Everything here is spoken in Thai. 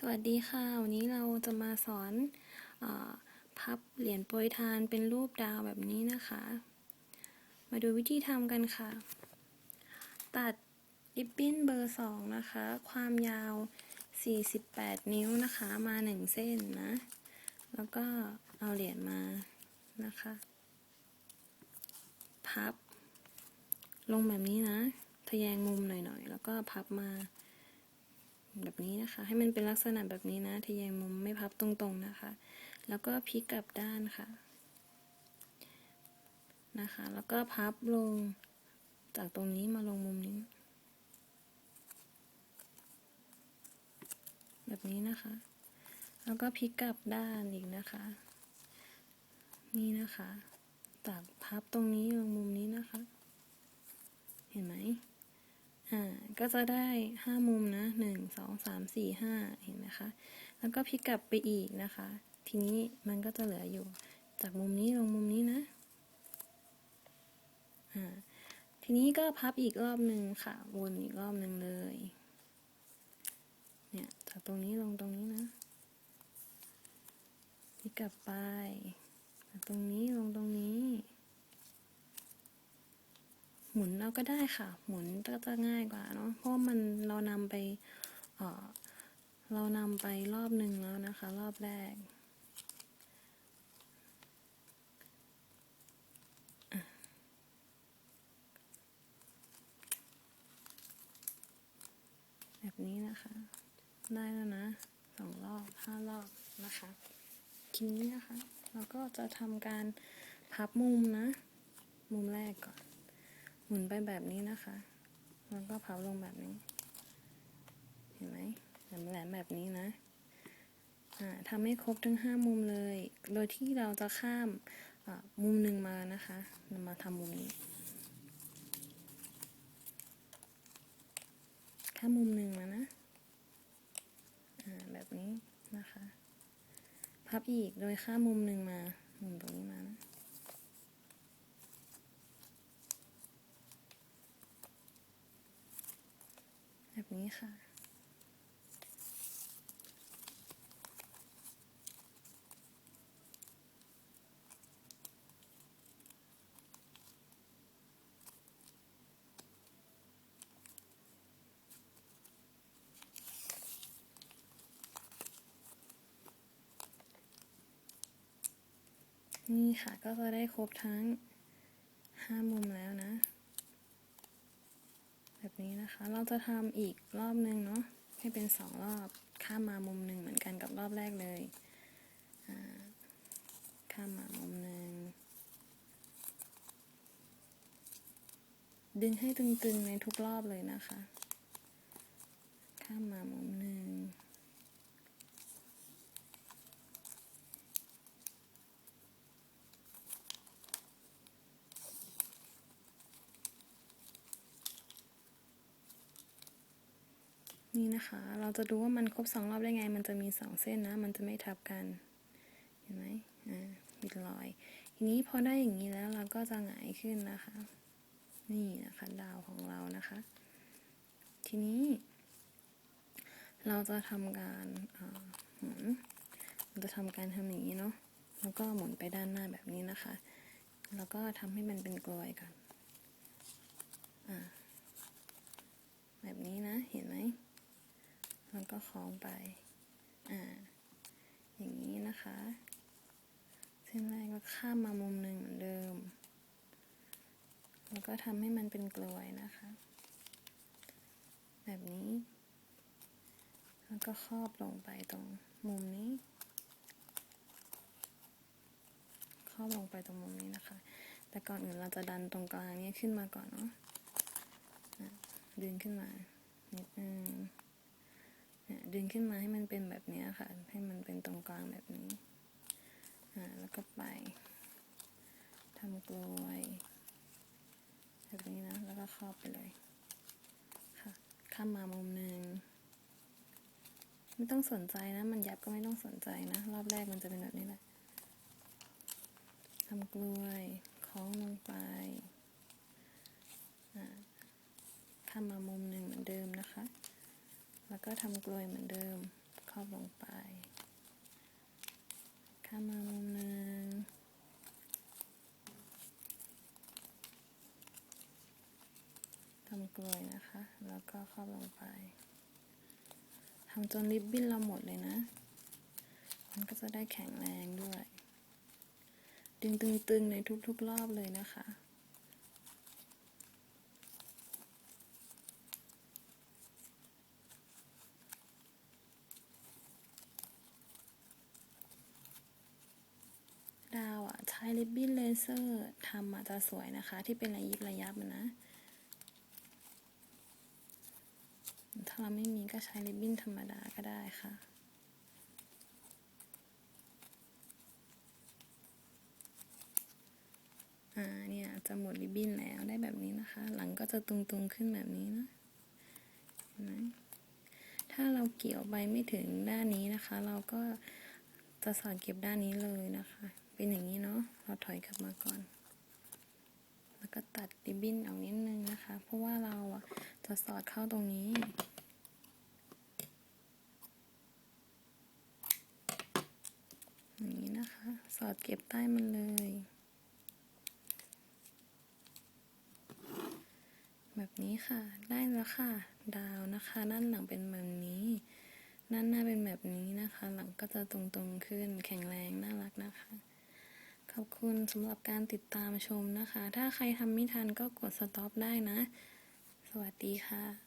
สวัสดีค่ะ วันนี้เราจะมาสอนอพับเหรียญโปรยทานเป็นรูปดาวแบบนี้นะคะ มาดูวิธีทำกันค่ะ ตัดริบบิ้นเบอร์สองนะคะ ความยาว 48 นิ้วนะคะมา1เส้นนะ แล้วก็เอาเหรียญมานะคะ พับ ลงแบบนี้นะ ทะแยงมุมหน่อยๆ แล้วก็พับมา แบบนี้นะคะ ให้มันเป็นลักษณะแบบนี้นะทะแยงมุมไม่พับตรงๆนะคะ แล้วก็พลิกกลับด้านค่ะนะคะ แล้วก็พับลงจากตรงนี้มาลงมุมนี้ แบบนี้นะคะ แล้วก็พลิกกลับด้านอีกนะคะ นี่นะคะจากพับตรงนี้ลงมุมนี้นะคะ เห็นไหม อ่าก็จะได้ห้ามุมนะหนึ่งสองสามสี่ห้าเห็นไหมคะ แล้วก็พลิกกลับไปอีกนะคะ ทีนี้มันก็จะเหลืออยู่ จากมุมนี้ลงมุมนี้นะอ่าทีนี้ก็พับอีกรอบหนึ่งค่ะ วนอีกรอบหนึ่งเลย เนี่ยจากตรงนี้ลงตรงนี้นะพลิกกลับไปจากตรงนี้ลงตรงนี้ หมุนเราก็ได้ค่ะ หมุนก็จะง่ายกว่าเนาะเพราะว่ามันเรานำไปเออเรานำไปรอบหนึ่งแล้วนะคะ รอบแรกแบบนี้นะคะ ได้แล้วนะสองรอบห้ารอบนะคะทีนี้นะคะ เราก็จะทำการพับมุมนะ มุมแรกก่อน หมุนไปแบบนี้นะคะ แล้วก็พับลงแบบนี้ เห็นไหมแหลมๆแบบนี้นะอ่าทำให้ครบทั้งห้ามุมเลย โดยที่เราจะข้ามมุมหนึ่งมานะคะนำมาทำมุมนี้ ข้ามมุมหนึ่งมานะแบบนี้นะคะ พับอีกโดยข้ามมุมหนึ่งมา มุมตรงนี้มานะ แบบ นี้ค่ะ นี่ค่ะก็จะได้ครบทั้งห้ามุมแล้วนะ แบบนี้นะคะ เราจะทำอีกรอบหนึ่งเนาะให้เป็นสองรอบข้ามมามุมหนึ่งเหมือนกันกับรอบแรกเลยข้ามมามุมหนึ่งดึงให้ตึงๆในทุกรอบเลยนะคะ ข้ามมามุมหนึ่ง นี่นะคะ เราจะดูว่ามันครบสองรอบได้ไง มันจะมีสองเส้นนะ มันจะไม่ทับกัน เห็นไหมอ่ามีรอย ทีนี้พอได้อย่างนี้แล้วเราก็จะหงายขึ้นนะคะ นี่นะคะดาวของเรานะคะ ทีนี้ เราจะทำการอ่าหมุนเราจะทำการทำอย่างนี้เนาะ แล้วก็หมุนไปด้านหน้าแบบนี้นะคะ แล้วก็ทำให้มันเป็นกลวยก่อน อ่า แบบนี้นะ เห็นไหม แล้วก็คล้องไป อ่า อย่างนี้นะคะ เส้นแรกก็ข้ามมามุมหนึ่งเหมือนเดิม แล้วก็ทำให้มันเป็นกลวยนะคะ แบบนี้ แล้วก็ครอบลงไปตรงมุมนี้ ครอบลงไปตรงมุมนี้นะคะ แต่ก่อนอื่นเราจะดันตรงกลางนี้ขึ้นมาก่อนเนาะะดึงขึ้นมานิดนึงเนี่ย ดึงขึ้นมาให้มันเป็นแบบนี้ค่ะ ให้มันเป็นตรงกลางแบบนี้ อ่า แล้วก็ไปทำกลวยแบบนี้นะ แล้วก็ครอบไปเลย ค่ะ ข้ามมามุมหนึ่งไม่ต้องสนใจนะ มันยับก็ไม่ต้องสนใจนะ รอบแรกมันจะเป็นแบบนี้แหละทำกลวยคล้องลงไปอ่าข้ามมามุมหนึ่งเหมือนเดิมนะคะ แล้วก็ทำกลวยเหมือนเดิม ครอบลงไป ข้ามมามุมหนึ่งทำกลวยนะคะ แล้วก็ครอบลงไปทำจนริบบิ้นเราหมดเลยนะ มันก็จะได้แข็งแรงด้วย ดึงตึงๆในทุกๆรอบเลยนะคะ ดาวอะ ใช้ริบบิ้น เลเซอร์ทำอะจะสวยนะคะ ที่เป็นระยิบระยับนะ ถ้าเราไม่มีก็ใช้ริบบิ้นธรรมดาก็ได้ค่ะอ่าเนี่ยจะหมดริบบิ้นแล้วได้แบบนี้นะคะ หลังก็จะตุงๆขึ้นแบบนี้นะเห็นไหมถ้าเราเกี่ยวไปไม่ถึงด้านนี้นะคะ เราก็จะสอดเก็บด้านนี้เลยนะคะ เป็นอย่างนี้เนาะเราถอยกลับมาก่อน แล้วก็ตัดริบบิ้นออกนิดนึงนะคะ เพราะว่าเราอะจะสอดเข้าตรงนี้ อย่างนี้นะคะ สอดเก็บใต้มันเลย แบบนี้ค่ะ ได้แล้วค่ะ ดาวนะคะ ด้านหลังเป็นแบบนี้ด้านหน้าเป็นแบบนี้นะคะ หลังก็จะตรงๆขึ้น แข็งแรง น่ารักนะคะ อบคุณสำหรับการติดตามชมนะคะ ถ้าใครทำไม่ทันก็กดสต็อปได้นะ สวัสดีค่ะ